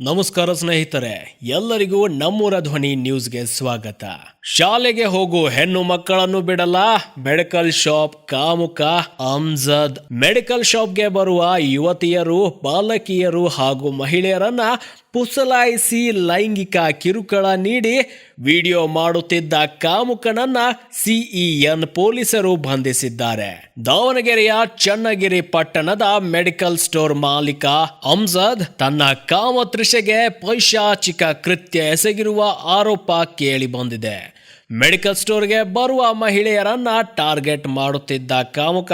ನಮಸ್ಕಾರ ಸ್ನೇಹಿತರೆ, ಎಲ್ಲರಿಗೂ ನಮ್ಮೂರ ಧ್ವನಿ ನ್ಯೂಸ್ಗೆ ಸ್ವಾಗತ. ಶಾಲೆಗೆ ಹೋಗು ಹೆಣ್ಣು ಮಕ್ಕಳನ್ನು ಬಿಡಲ್ಲ? ಮೆಡಿಕಲ್ ಶಾಪ್ ಕಾಮುಕ ಅಮ್ಜದ್. ಮೆಡಿಕಲ್ ಶಾಪ್ಗೆ ಬರುವ ಯುವತಿಯರು, ಬಾಲಕಿಯರು ಹಾಗೂ ಮಹಿಳೆಯರನ್ನ ಪುಸಲಾಯಿಸಿ ಲೈಂಗಿಕ ಕಿರುಕುಳ ನೀಡಿ ವಿಡಿಯೋ ಮಾಡುತ್ತಿದ್ದ ಕಾಮುಕನನ್ನ ಸಿಇಎನ್ ಪೊಲೀಸರು ಬಂಧಿಸಿದ್ದಾರೆ. ದಾವಣಗೆರೆಯ ಚನ್ನಗಿರಿ ಪಟ್ಟಣದ ಮೆಡಿಕಲ್ ಸ್ಟೋರ್ ಮಾಲೀಕ ಅಮ್ಜದ್ ತನ್ನ ಕಾಮತೃಷೆಗೆ ಪೈಶಾಚಿಕ ಕೃತ್ಯ ಎಸಗಿರುವ ಆರೋಪ ಕೇಳಿ ಬಂದಿದೆ. ಮೆಡಿಕಲ್ ಸ್ಟೋರ್ಗೆ ಬರುವ ಮಹಿಳೆಯರನ್ನ ಟಾರ್ಗೆಟ್ ಮಾಡುತ್ತಿದ್ದ ಕಾಮುಕ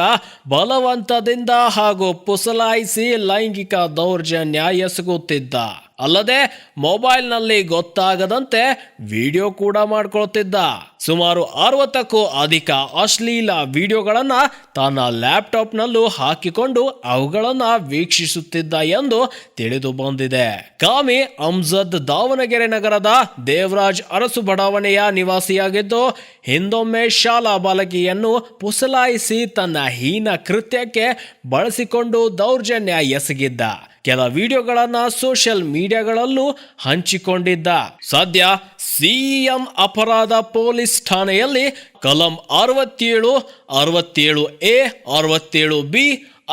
ಬಲವಂತದಿಂದ ಹಾಗೂ ಪುಸಲಾಯಿಸಿ ಲೈಂಗಿಕ ದೌರ್ಜನ್ಯ ಎಸಗುತ್ತಿದ್ದ. ಅಲ್ಲದೆ ಮೊಬೈಲ್ನಲ್ಲಿ ಗೊತ್ತಾಗದಂತೆ ವಿಡಿಯೋ ಕೂಡ ಮಾಡ್ಕೊಳ್ತಿದ್ದ. ಸುಮಾರು ಅರವತ್ತಕ್ಕೂ ಅಧಿಕ ಅಶ್ಲೀಲ ವಿಡಿಯೋಗಳನ್ನು ತನ್ನ ಲ್ಯಾಪ್ಟಾಪ್ನಲ್ಲೂ ಹಾಕಿಕೊಂಡು ಅವುಗಳನ್ನು ವೀಕ್ಷಿಸುತ್ತಿದ್ದ ಎಂದು ತಿಳಿದು ಬಂದಿದೆ. ಕಾಮಿ ಅಮ್ಜದ್ ದಾವಣಗೆರೆ ನಗರದ ದೇವರಾಜ್ ಅರಸು ಬಡಾವಣೆಯ ನಿವಾಸಿಯಾಗಿದ್ದು, ಹಿಂದೊಮ್ಮೆ ಶಾಲಾ ಬಾಲಕಿಯನ್ನು ಪುಸಲಾಯಿಸಿ ತನ್ನ ಹೀನ ಕೃತ್ಯಕ್ಕೆ ಬಳಸಿಕೊಂಡು ದೌರ್ಜನ್ಯ ಎಸಗಿದ್ದ. ಕೆಲ ವಿಡಿಯೋಗಳನ್ನ ಸೋಷಿಯಲ್ ಮೀಡಿಯಾಗಳಲ್ಲೂ ಹಂಚಿಕೊಂಡಿದ್ದ. ಸದ್ಯ ಸಿಎಂ ಅಪರಾಧ ಪೊಲೀಸ್ ಠಾಣೆಯಲ್ಲಿ ಕಲಂ ಅರವತ್ತೇಳು ಅರವತ್ತೇಳು ಎ, ಅರವತ್ತೇಳು ಬಿ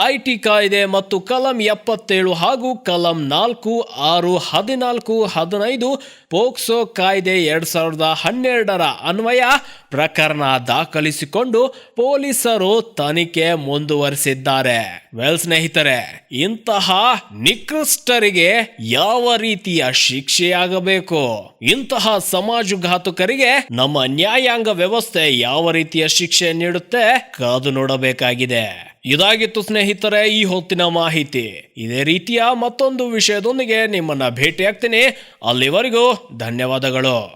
ಐಟಿ ಕಾಯ್ದೆ ಮತ್ತು ಕಲಂ ಎಪ್ಪತ್ತೇಳು ಹಾಗೂ ಕಲಂ ನಾಲ್ಕು, ಆರು, ಹದಿನಾಲ್ಕು, ಹದಿನೈದು ಪೋಕ್ಸೋ ಕಾಯ್ದೆ ಎರಡ್ ಸಾವಿರದ ಹನ್ನೆರಡರ ಅನ್ವಯ ಪ್ರಕರಣ ದಾಖಲಿಸಿಕೊಂಡು ಪೊಲೀಸರು ತನಿಖೆ ಮುಂದುವರಿಸಿದ್ದಾರೆ. ವೆಲ್ ಸ್ನೇಹಿತರೆ, ಇಂತಹ ನಿಕೃಷ್ಟರಿಗೆ ಯಾವ ರೀತಿಯ ಶಿಕ್ಷೆಯಾಗಬೇಕು? ಇಂತಹ ಸಮಾಜಘಾತುಕರಿಗೆ ನಮ್ಮ ನ್ಯಾಯಾಂಗ ವ್ಯವಸ್ಥೆ ಯಾವ ರೀತಿಯ ಶಿಕ್ಷೆ ನೀಡುತ್ತೆ? ಕಾದು ನೋಡಬೇಕಾಗಿದೆ. ಇದಾಗಿತ್ತು ಸ್ನೇಹಿತರೆ ಈ ಹೊತ್ತಿನ ಮಾಹಿತಿ. ಇದೇ ರೀತಿಯ ಮತ್ತೊಂದು ವಿಷಯದೊಂದಿಗೆ ನಿಮ್ಮನ್ನ ಭೇಟಿಯಾಗ್ತೀನಿ. ಅಲ್ಲಿವರೆಗೂ ಧನ್ಯವಾದಗಳು.